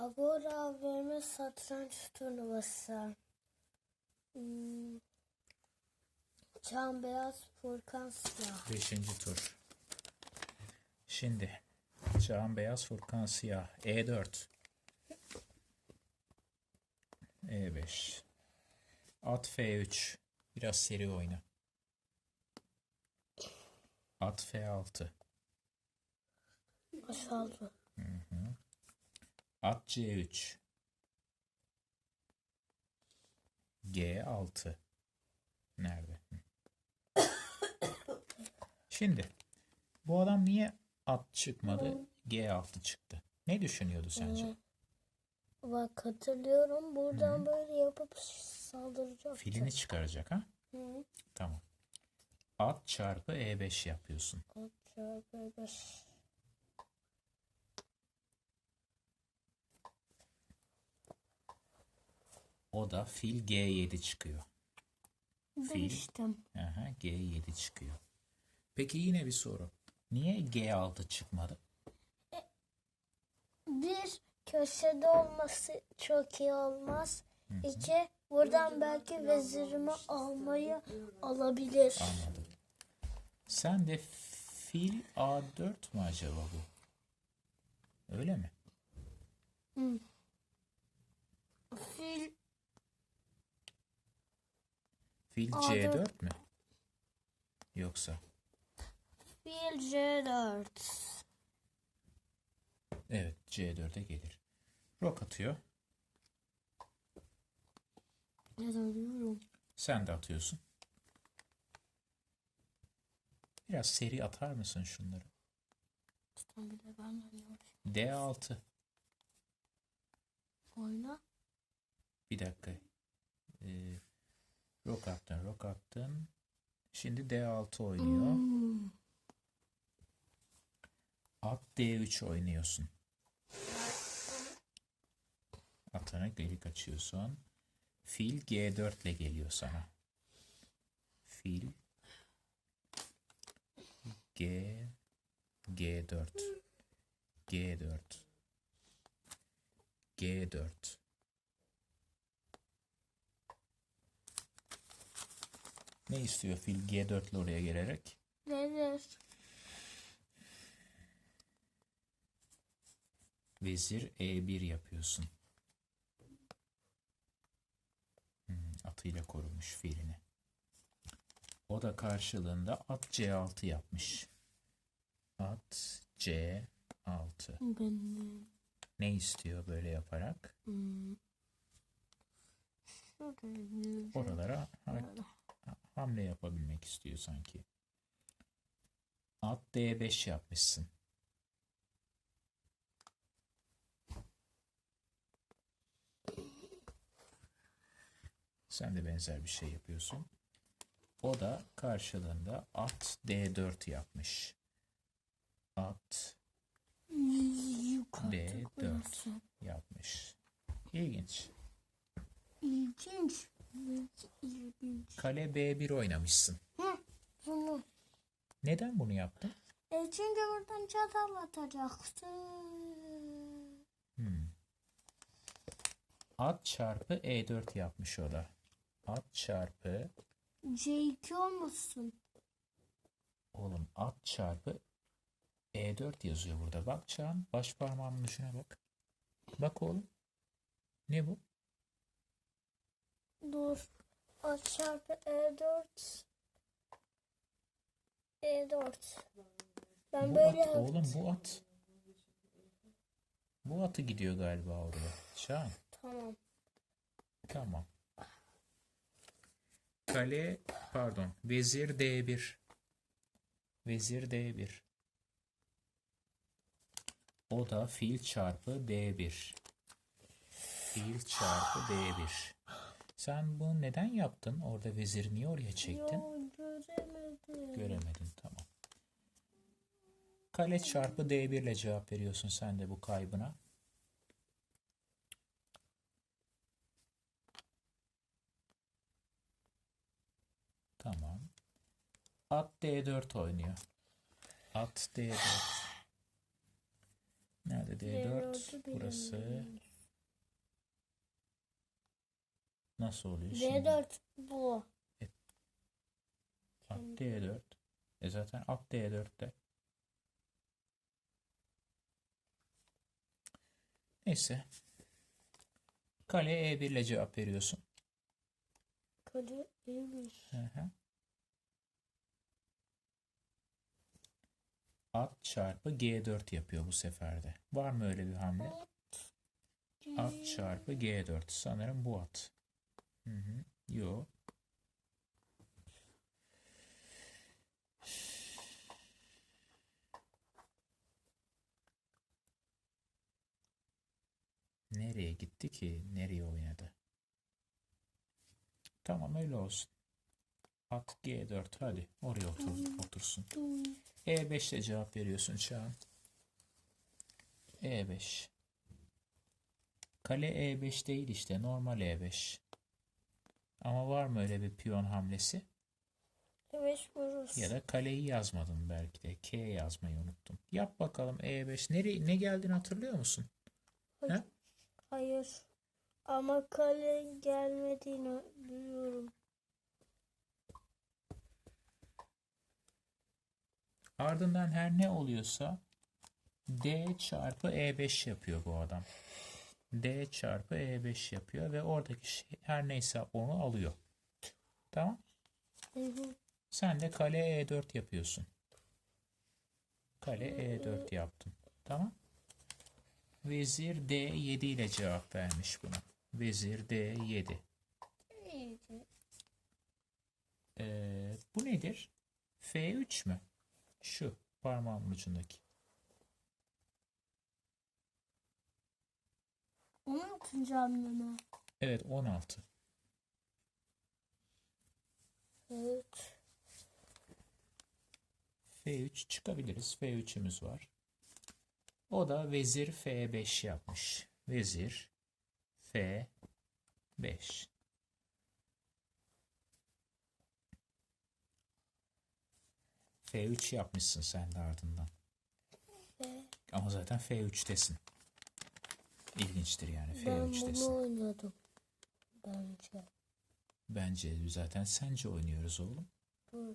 Agora AVM satranç turnuvası. Hmm. Çam beyaz Furkan siyah. Beşinci tur. Şimdi Çağan Beyaz Furkan Siyah E4 E5 At F3 Biraz seri oyna. At F6 Aşağıda. At C3 G6 Nerede? Hı. Şimdi bu adam niye at çıkmadı? G6 çıktı. Ne düşünüyordu sence? Bak hatırlıyorum buradan böyle yapıp saldıracak. Filini çıkaracak ha? Hı. Tamam. At çarpı E5 yapıyorsun. At çarpı beş. O da fil G7 çıkıyor. Demiştim. Aha, G7 çıkıyor. Peki yine bir soru. Niye G6 çıkmadı? Bir köşede olması çok iyi olmaz. İki buradan belki vezirimi almayı alabilir. Anladım. Sen de fil A4 mü acaba bu? Öyle mi? Fil Fil A4. C4 mü? Yoksa? fil C4. Evet C4'e gelir. Rok atıyor. Neden diyorum? Sen de atıyorsun. Biraz seri atar mısın şunları? Sen bile benden yavaş. D6. Oyna. Bir dakika. Ee, rok attın, rok attın. Şimdi D6 oynuyor. Hmm. At D3 oynuyorsun. Atını geri kaçıyorsun. Fil G4 ile geliyor sana. Fil G G4 G4 G4 Ne istiyor fil G4 ile oraya gelerek? Nedir? Vezir E1 yapıyorsun. Hmm, atıyla korumuş filini. O da karşılığında at C6 yapmış. At C6. Benim. Ne istiyor böyle yaparak? Hmm. Oralara ha- hamle yapabilmek istiyor sanki. At D5 yapmışsın. Sen de benzer bir şey yapıyorsun. O da karşılığında at D4 yapmış. At Yukarıda D4 burası. yapmış. İlginç. İlginç. Kale B1 oynamışsın. Hı, bunu. Neden bunu yaptın? E çünkü buradan çatal atacaktı. Hmm. At çarpı E4 yapmış o da. At çarpı C2 olmasın. oğlum at çarpı E4 yazıyor burada. Bak Çağan baş parmağımın ucuna bak. Bak oğlum. Ne bu? Dur. A çarpı E4. E4. Ben Bu böyle at oğlum bu at. Bu atı gidiyor galiba oraya. Çağan. Tamam. Tamam. Kale pardon. Vezir D1. Vezir D1. O da fil çarpı D1. Fil çarpı D1. Sen bunu neden yaptın? Orada vezir niye oraya çektin? Yo göremedim. Göremedin tamam. Kale çarpı D1 ile cevap veriyorsun sen de bu kaybına. Tamam. At D4 oynuyor. At D4. Nerede D4? D4'ü Burası. Nasıl oluyor şimdi? D4 bu. At D4. E zaten at D4'te. Neyse. Kale E1 ile cevap veriyorsun. Kale E1. Hı hı. At çarpı G4 yapıyor bu seferde. Var mı öyle bir hamle? At çarpı G4. Sanırım bu at. Hı hı. Yo. Nereye gitti ki? Nereye oynadı? Tamam öyle olsun. At G4 hadi oraya otur, otursun. E5 ile cevap veriyorsun Çağan. E5. Kale E5 değil işte normal E5. Ama var mı öyle bir piyon hamlesi? Evet burası. Ya da kaleyi yazmadın belki de. K yazmayı unuttun. Yap bakalım E5. Nereye, ne geldiğini hatırlıyor musun? Hayır. Hayır. Ama kale gelmediğini biliyorum. Ardından her ne oluyorsa D çarpı E5 yapıyor bu adam. D çarpı E5 yapıyor ve oradaki şey her neyse onu alıyor. Tamam. Hı hı. Sen de kale E4 yapıyorsun. Kale E4 yaptın. Tamam. Vezir D7 ile cevap vermiş buna. Vezir D7. İyiydi. Ee, bu nedir? F3 mü? Şu parmağımın ucundaki. 16. hamle mi? Evet 16. Evet. F3 çıkabiliriz. F3'ümüz var. O da vezir F5 yapmış. Vezir F5. F3 yapmışsın sen de ardından. Ama zaten F3'tesin. İlginçtir yani ben F3'tesin. bunu oynadım. Bence. Bence zaten sence oynuyoruz oğlum. Dur.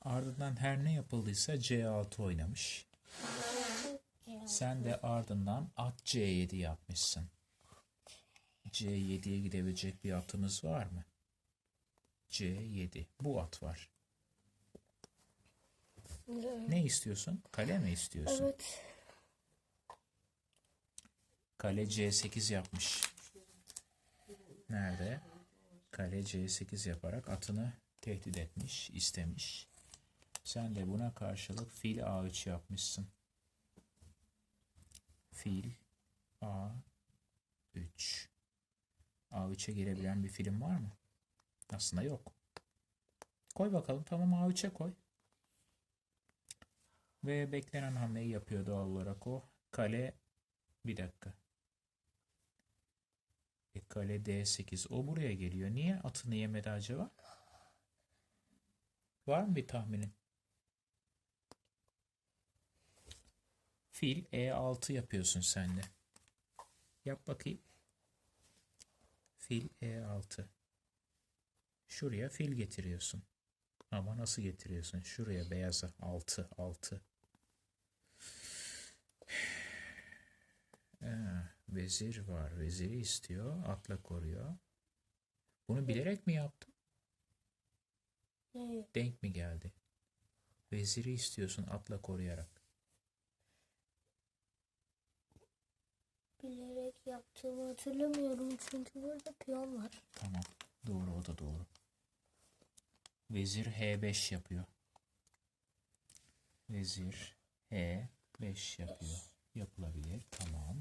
Ardından her ne yapıldıysa C6 oynamış. Sen de ardından at C7 yapmışsın. C7'ye gidebilecek bir atımız var mı? C7. Bu at var. Ne istiyorsun? Kale mi istiyorsun? Evet. Kale C8 yapmış. Nerede? Kale C8 yaparak atını tehdit etmiş, istemiş. Sen de buna karşılık fil A3 yapmışsın. Fil A3. A3'e girebilen bir film var mı? Aslında yok. Koy bakalım. Tamam A3'e koy. Ve beklenen hamleyi yapıyor doğal olarak o. Kale bir dakika. E, kale D8. O buraya geliyor. Niye atını yemedi acaba? Var mı bir tahminin? Fil E6 yapıyorsun sen de. Yap bakayım. Fil E6. Şuraya fil getiriyorsun. Ama nasıl getiriyorsun? Şuraya beyaza 6 6. Ee, vezir var. Veziri istiyor. Atla koruyor. Bunu bilerek mi yaptın? Ne? Denk mi geldi? Veziri istiyorsun atla koruyarak. Bilerek yaptığımı hatırlamıyorum çünkü burada piyon var. Tamam. Doğru o da doğru. Vezir H5 yapıyor. Vezir H5 yapıyor. Yapılabilir. Tamam.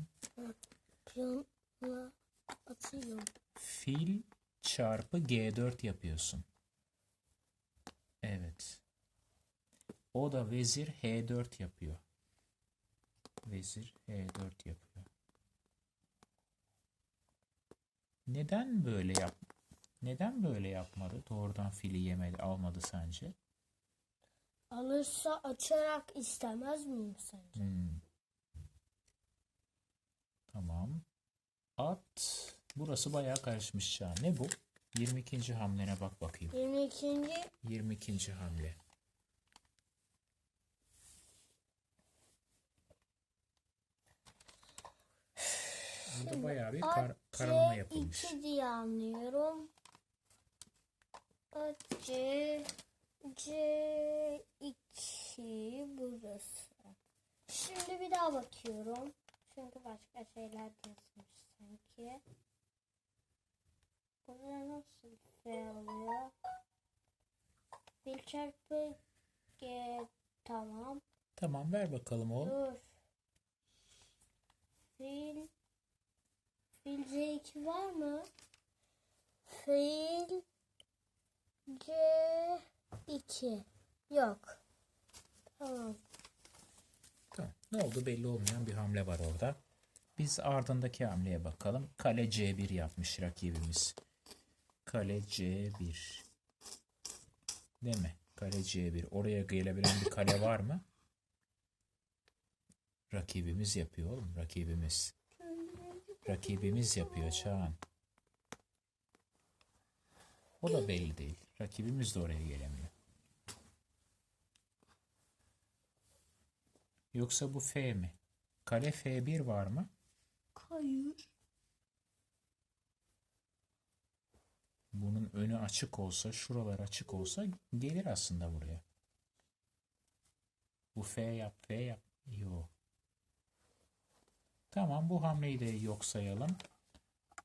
Piyonla atıyorum. Fil çarpı G4 yapıyorsun. Evet. O da vezir H4 yapıyor. Vezir H4 yapıyor. Neden böyle yap? Neden böyle yapmadı? Doğrudan fili yemedi, almadı sence? Alırsa açarak istemez miyim sence? Hmm. Tamam. At Burası bayağı karışmış an. Ne bu? 22. hamlene bak bakayım. 22. 22. hamle. Burada bayağı bir kar, karalama yapılmış. C2 diye anlıyorum. C C2 burası. Şimdi bir daha bakıyorum. Çünkü başka şeyler yazmış sanki. Buraya nasıl F oluyor? Bir çarpı G tamam. Tamam ver bakalım oğlum. Dur. Fil. Fil C2 var mı? Fil C2 yok. Tamam. Tamam. Ne oldu belli olmayan bir hamle var orada. Biz ardındaki hamleye bakalım. Kale C1 yapmış rakibimiz. Kale C1. Değil mi? Kale C1. Oraya gelebilen bir kale var mı? Rakibimiz yapıyor oğlum. Rakibimiz. Rakibimiz yapıyor Çağan. O da belli değil. Rakibimiz de oraya gelemiyor. Yoksa bu F mi? Kale F1 var mı? Hayır. Bunun önü açık olsa, şuralar açık olsa gelir aslında buraya. Bu F yap, F yap. Yok. Tamam bu hamleyi de yok sayalım.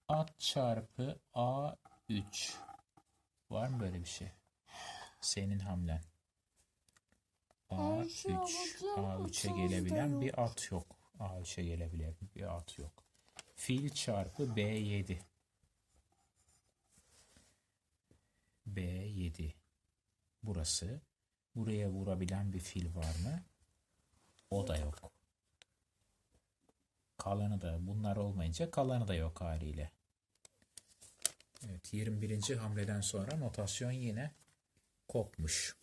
At çarpı A3. Var mı böyle bir şey? Senin hamlen. Her şey A3. olacak, A3'e otuz da gelebilen bir at yok. A3'e gelebilen bir at yok. Fil çarpı B7. B7. Burası. Buraya vurabilen bir fil var mı? O da yok. Kalanı da bunlar olmayınca kalanı da yok haliyle. Evet 21. hamleden sonra notasyon yine kopmuş.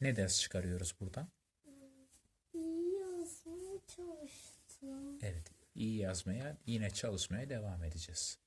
Ne ders çıkarıyoruz buradan? İyi yazmaya çalıştım. Evet iyi yazmaya yine çalışmaya devam edeceğiz.